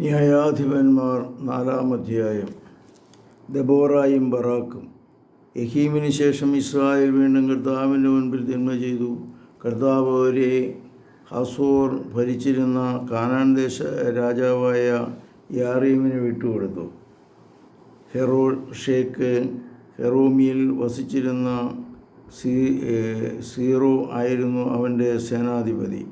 ന്യായാധിപന്മാർ നാലാം അധ്യായം. ദബോറായും ബറാക്കും. യഹീമിന് ശേഷം ഇസ്രായേൽ വീണ്ടും കർത്താവിന്റെ മുൻപിൽ തിന്മ ചെയ്തു. കർത്താവ് അവരെ ഹസോർ ഭരിച്ചിരുന്ന കാനാൻ ദേശ രാജാവായ യാറീമിന് വിട്ടുകൊടുത്തു. ഹെറോ ഷേക്ക് ഹെറോമിയിൽ വസിച്ചിരുന്ന സീ സീറോ ആയിരുന്നു അവന്റെ സേനാധിപതി.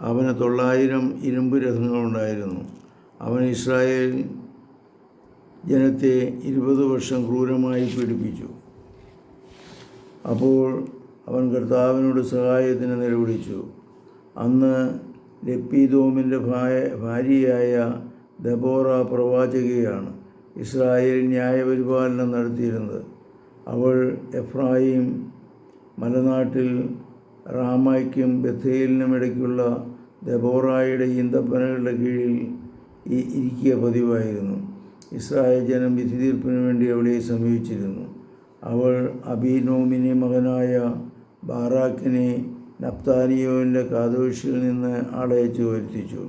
അവന് തൊള്ളായിരം ഇരുമ്പ് രഥങ്ങളുണ്ടായിരുന്നു. അവൻ ഇസ്രായേൽ ജനത്തെ ഇരുപത് വർഷം ക്രൂരമായി പീഡിപ്പിച്ചു. അപ്പോൾ അവൻ കർത്താവിനോട് സഹായത്തിന് നിലവിളിച്ചു. അന്ന് ലപ്പിദോമിന്റെ ഭാര്യയായ ദബോറ പ്രവാചകയാണ് ഇസ്രായേൽ ന്യായപരിപാലനം നടത്തിയിരുന്നത്. അവൾ എഫ്രായിം മലനാട്ടിൽ റാമായ്ക്കും ബഥേലിനും ഇടയ്ക്കുള്ള ദബോറായുടെ ഈന്തപ്പനകളുടെ കീഴിൽ ഇരിക്കുക പതിവായിരുന്നു. ഇസ്രായേൽ ജനം വിധി തീർപ്പിന് വേണ്ടി അവളെ സമീപിച്ചിരുന്നു. അവൾ അബിനോമിനെ മകനായ ബാറാക്കിനെ നപ്താനിയോവിന്റെ കാതോഷിൽ നിന്ന് ആളയച്ചു വരുത്തിച്ചു.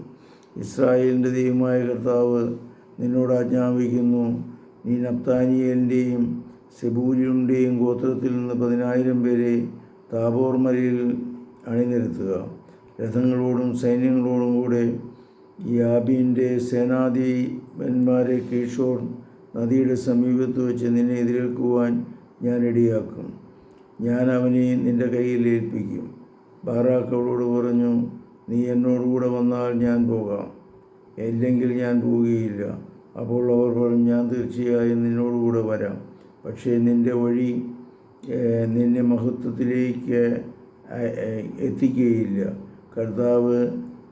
ഇസ്രായേലിന്റെ ദൈവമായ കർത്താവ് നിന്നോട് ആജ്ഞാപിക്കുന്നു നീ നപ്താനിയലിന്റെയും സെബൂലിയുടെയും ഗോത്രത്തിൽ നിന്ന് പതിനായിരം പേരെ താബോർ മലയിൽ അണിനിരത്തുക. രഥങ്ങളോടും സൈന്യങ്ങളോടും കൂടെ യാബീന്റെ സേനാധിപന്മാരെ കീഷോർ നദിയുടെ സമീപത്ത് വെച്ച് നിന്നെ എതിരേൽക്കുവാൻ ഞാൻ ഇടയാക്കും ഞാൻ അവനെ നിന്റെ കയ്യിൽ ഏൽപ്പിക്കും. ബാറാക്ക് അവളോട് പറഞ്ഞു നീ എന്നോടുകൂടെ വന്നാൽ ഞാൻ പോകാം. ഇല്ലെങ്കിൽ ഞാൻ പോവുകയില്ല. അപ്പോൾ അവർ പറഞ്ഞു ഞാൻ തീർച്ചയായും നിന്നോടുകൂടെ വരാം. പക്ഷേ നിന്റെ വഴി നിന്നെ മഹത്വത്തിലേക്ക് എത്തിക്കുകയില്ല. കർത്താവ്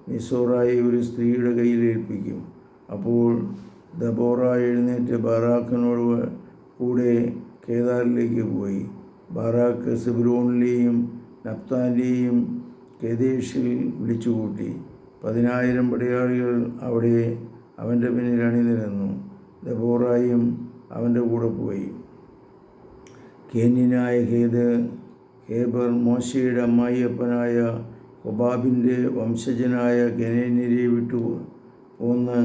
നിസോറായി ഒരു സ്ത്രീയുടെ കയ്യിൽ ഏൽപ്പിക്കും. അപ്പോൾ ദബോറ എഴുന്നേറ്റ് ബാറാക്കിനോട് കൂടെ കേദാറിലേക്ക് പോയി. ബാറാക്ക് സിബ്രോണിലെയും നപ്താലിയെയും കേദേഷിൽ വിളിച്ചുകൂട്ടി. പതിനായിരം പടയാളികൾ അവിടെ അവന്റെ പിന്നിൽ അണിനിരന്നു. ദബോറായും അവന്റെ കൂടെ പോയി. കേന്യനായ ഹേദ് ഹേബർ മോശയുടെ അമ്മായിയപ്പനായ ഹൊബാബിന്റെ വംശജനായ ഗനേനിരെ വിട്ടു പോന്ന്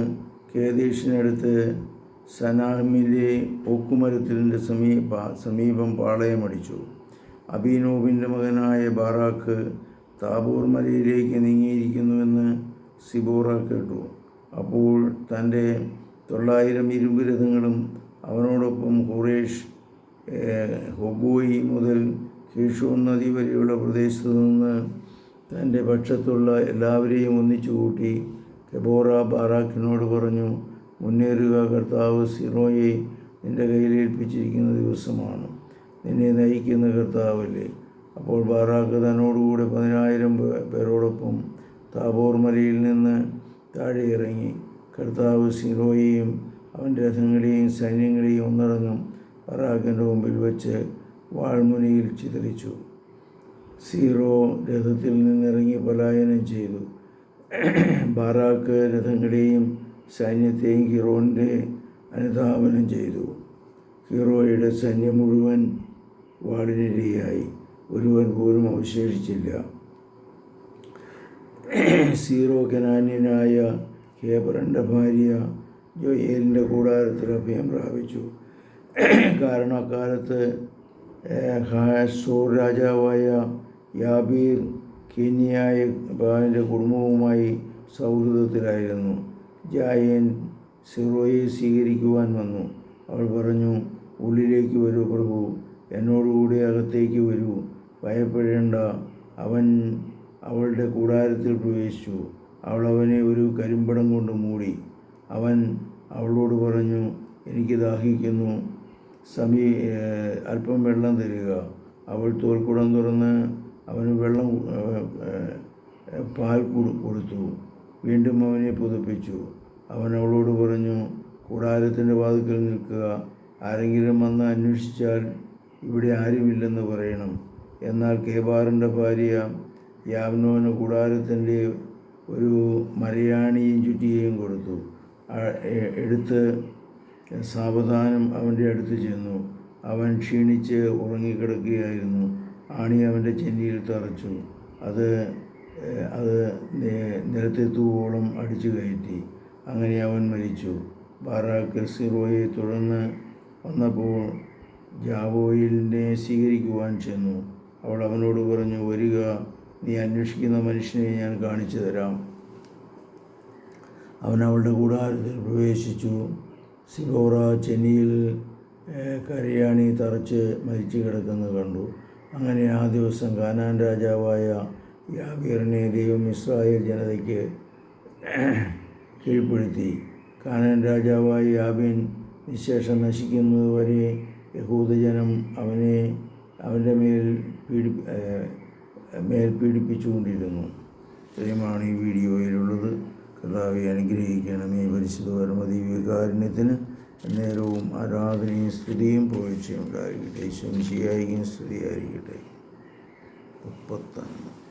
കേദീഷിനടുത്ത് സനാമിലെ ഓക്കുമരത്തിന്റെ സമീപ സമീപം പാളയമടിച്ചു. അബീനോബിന്റെ മകനായ ബാറാക്ക് താബൂർ മലയിലേക്ക് നീങ്ങിയിരിക്കുന്നുവെന്ന് സിബോറ കേട്ടു. അപ്പോൾ തന്റെ തൊള്ളായിരം ഇരുമ്പ് രഥങ്ങളും അവനോടൊപ്പം ഹുറേഷ് ഹൊബോയി മുതൽ കീഷോൺ നദി വരെയുള്ള പ്രദേശത്തു നിന്ന് തന്റെ പക്ഷത്തുള്ള എല്ലാവരെയും ഒന്നിച്ചു കൂട്ടി കെബോറ ബാറാക്കിനോട് പറഞ്ഞു മുന്നേറുക കർത്താവ് സിറോയെ നിന്റെ കയ്യിൽ ഏൽപ്പിച്ചിരിക്കുന്ന ദിവസമാണ്. നിന്നെ നയിക്കുന്ന കർത്താവല്ലേ. അപ്പോൾ ബാറാക്ക് തന്നോടുകൂടെ പതിനായിരം പേരോടൊപ്പം താബോർ മലയിൽ നിന്ന് താഴെ ഇറങ്ങി. കർത്താവ് സിറോയെയും അവന്റെ രഥങ്ങളെയും സൈന്യങ്ങളെയും ഒന്നടങ്കം ബറാക്കിന്റെ മുമ്പിൽ വെച്ച് വാൾമുനയിൽ ചിതറിച്ചു. സീറോ രഥത്തിൽ നിന്നിറങ്ങി പലായനം ചെയ്തു. ബാറാക്ക് രഥങ്ങളെയും സൈന്യത്തെയും ഹീറോന്റെ അനുധാപനം ചെയ്തു. ഹീറോയുടെ സൈന്യം മുഴുവൻ വാടിനിരയായി ഒരുവൻ പോലും അവശേഷിച്ചില്ല. സീറോ കനാന്യനായ ഹേബറിന്റെ ഭാര്യ ജോയേലിന്റെ കൂടാരത്തിൽ അഭയം പ്രാപിച്ചു. കാരണം അക്കാലത്ത് ഹാസോർ രാജാവായ യാബീർ കെനിയായ ബാലിന്റെ കുടുംബവുമായി സൗഹൃദത്തിലായിരുന്നു. ജായൻ സിറോയെ സ്വീകരിക്കുവാൻ വന്നു. അവൾ പറഞ്ഞു ഉള്ളിലേക്ക് വരൂ പ്രഭു എന്നോടുകൂടി അകത്തേക്ക് വരൂ. ഭയപ്പെടേണ്ട അവൻ അവളുടെ കൂടാരത്തിൽ പ്രവേശിച്ചു. അവൾ അവനെ ഒരു കരിമ്പടം കൊണ്ട് മൂടി. അവൻ അവളോട് പറഞ്ഞു എനിക്ക് ദാഹിക്കുന്നു. സമീ അല്പം വെള്ളം തരിക. അവൾ തോൽക്കുടം തുറന്ന് അവന് വെള്ളം പാൽ കൊടു- കൊടുത്തു. വീണ്ടും അവനെ പുതപ്പിച്ചു. അവൻ അവളോട് പറഞ്ഞു കൂടാരത്തിന്റെ വാതിക്കൽ നിൽക്കുക. ആരെങ്കിലും വന്ന് അന്വേഷിച്ചാൽ ഇവിടെ ആരുമില്ലെന്ന് പറയണം. എന്നാൽ കേബാറിന്റെ ഭാര്യ യാവ്നോന് കൂടാരത്തിന്റെ ഒരു മരയാണിയും ചുറ്റിയേയും കൊടുത്തു. എടുത്ത് സാവധാനം അവന്റെ അടുത്ത് ചെന്നു. അവൻ ക്ഷീണിച്ച് ഉറങ്ങിക്കിടക്കുകയായിരുന്നു. ആണി അവന്റെ ചെന്നിയിൽ തറച്ചു. അത് അത് നിലത്തെത്തുവോളം അടിച്ചു കയറ്റി. അങ്ങനെ അവൻ മരിച്ചു. ബാറാക്ക് സിറോയെ തുടർന്ന് വന്നപ്പോൾ ജാവോയിലിനെ സ്വീകരിക്കുവാൻ ചെന്നു. അവൾ അവനോട് പറഞ്ഞു വരിക നീ അന്വേഷിക്കുന്ന മനുഷ്യനെ ഞാൻ കാണിച്ചു തരാം. അവൻ അവളുടെ കൂടാരത്തിൽ പ്രവേശിച്ചു. സിബോറ ചെന്നിയിൽ കരയാണി തറച്ച് മരിച്ചു കിടക്കുന്നത് കണ്ടു. അങ്ങനെ ആ ദിവസം കാനാൻ രാജാവായ യാബീറിനെ ദൈവം ഇസ്രായേൽ ജനതയ്ക്ക് കീഴ്പ്പെടുത്തി. കാനാൻ രാജാവായ യാബീൻ നിശേഷം നശിക്കുന്നത് വരെ യഹൂദജനം അവനെ അവന്റെ മേൽ പീഡി മേൽ പീഡിപ്പിച്ചുകൊണ്ടിരുന്നു. ഇത്രയുമാണ് ഈ വീഡിയോയിലുള്ളത്. കർത്താവെ അനുഗ്രഹിക്കണമേ. പരിശുദ്ധ പരമദിവ്യകാരുണ്യത്തിന് നേരവും ആരാധനയും സ്തുതിയും പോഴ്ചയുണ്ടായിരിക്കട്ടെ ശംശിയായിരിക്കും സ്തുതിയായിരിക്കട്ടെ. മുപ്പത്തൊന്ന്.